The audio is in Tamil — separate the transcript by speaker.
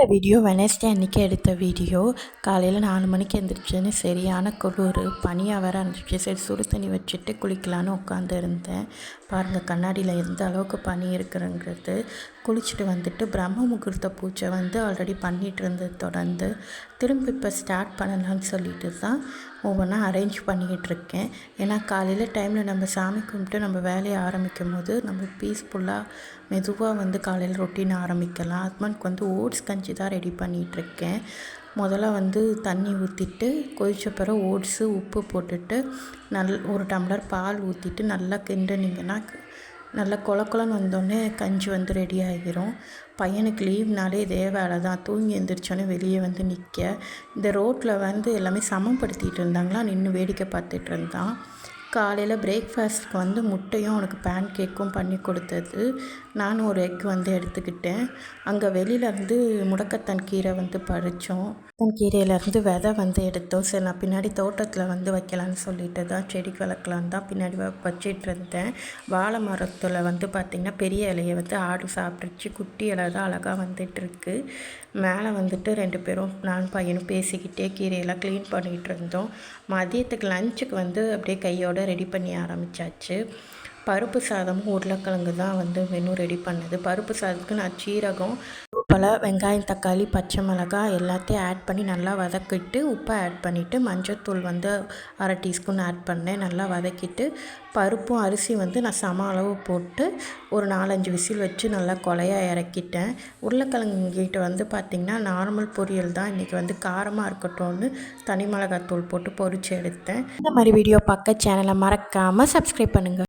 Speaker 1: இந்த வீடியோ வெனஸ்டே அன்றைக்கி எடுத்த வீடியோ காலையில் நாலு மணிக்கு எழுந்திரிச்சேன்னு சரியான குளிர் பனியாக வேற இருந்துச்சு. சரி சுடு தண்ணி வச்சுட்டு குளிக்கலான்னு உட்காந்து இருந்தேன் பாருங்கள் கண்ணாடியில் எந்த அளவுக்கு பனி இருக்குங்கிறது குளிச்சுட்டு வந்துட்டு பிரம்ம முகூர்த்த பூஜை வந்து ஆல்ரெடி பண்ணிகிட்டு இருந்தது. தொடர்ந்து திரும்ப இப்போ ஸ்டார்ட் பண்ணலான்னு சொல்லிட்டு தான் ஒவ்வொன்றா அரேஞ்ச் பண்ணிக்கிட்டு இருக்கேன் ஏன்னா காலையில் டைமில் நம்ம சாமி கும்பிட்டு நம்ம வேலையை ஆரம்பிக்கும் போது நம்ம பீஸ்ஃபுல்லாக மெதுவாக வந்து காலையில் ரொட்டீன் ஆரம்பிக்கலாம். ஹஸ்பண்ட்க்கு வந்து ஓட்ஸ் கஞ்சி தான் ரெடி பண்ணிகிட்ருக்கேன் முதல்ல வந்து தண்ணி ஊற்றிட்டு கொதிச்ச பிறகு ஓட்ஸு உப்பு போட்டுட்டு நல் ஒரு டம்ளர் பால் ஊற்றிட்டு நல்லா கிண்டுனிங்கன்னா நல்லா கொல வந்தோடனே கஞ்சி வந்து ரெடி ஆகிரும் பையனுக்கு லீவ்னாலே இதே வேலை தான். தூங்கி எழுந்திரிச்சோன்னே வெளியே வந்து நிற்க இந்த ரோட்டில் வந்து எல்லாமே சமப்படுத்திகிட்டு இருந்தாங்களா? நின்று வேடிக்கை பார்த்துட்டு இருந்தான். காலையில் பிரேக்ஃபாஸ்ட்க்கு வந்து முட்டையும் அவனுக்கு பேன் கேக்கும் பண்ணி கொடுத்தது. நானும் ஒரு எக் வந்து எடுத்துக்கிட்டேன். அங்கே வெளியிலேருந்து முடக்கத்தன் கீரை வந்து பறித்தோம் தன் கீரையிலேருந்து விதை வந்து எடுத்தோம். சரி நான் பின்னாடி தோட்டத்தில் வந்து வைக்கலான்னு சொல்லிட்டு தான் செடிக்கு வளர்க்கலான்னு தான் பின்னாடி வச்சிட்டு இருந்தேன். வாழை மரத்தில் வந்து பார்த்திங்கன்னா பெரிய இலையை வந்து ஆடு சாப்பிட்டுச்சு குட்டி இலை தான் அழகாக வந்துட்டுருக்கு. மேலே வந்துட்டு ரெண்டு பேரும் நான் பையனும் பேசிக்கிட்டே கீரையெல்லாம் க்ளீன் பண்ணிகிட்டு இருந்தோம். மதியத்துக்கு லஞ்சுக்கு வந்து அப்படியே கையோட ரெடி பண்ணி ஆரம்பித்தாச்சு பருப்பு சாதமும் உருளைக்கிழங்கு தான் வந்து மெனு ரெடி பண்ணது. பருப்பு சாதத்துக்கு நான் சீரகம் பல வெங்காயம் தக்காளி பச்சை மிளகாய் எல்லாத்தையும் ஆட் பண்ணி நல்லா வதக்கிட்டு உப்பை ஆட் பண்ணிவிட்டு மஞ்சள்தூள் வந்து அரை டீஸ்பூன் ஆட் பண்ணேன். நல்லா வதக்கிட்டு பருப்பும் அரிசி வந்து நான் சம அளவு போட்டு ஒரு நாலஞ்சு விசில் வச்சு நல்லா கொலையாக இறக்கிட்டேன். உருளைக்கிழங்கிட்ட வந்து பார்த்திங்கன்னா நார்மல் பொரியல் தான். இன்றைக்கி வந்து காரமாக இருக்கட்டும்னு தனி மிளகாத்தூள் போட்டு பொறிச்சு எடுத்தேன். இந்த மாதிரி வீடியோ பார்க்க சேனலை மறக்காமல் சப்ஸ்கிரைப் பண்ணுங்கள்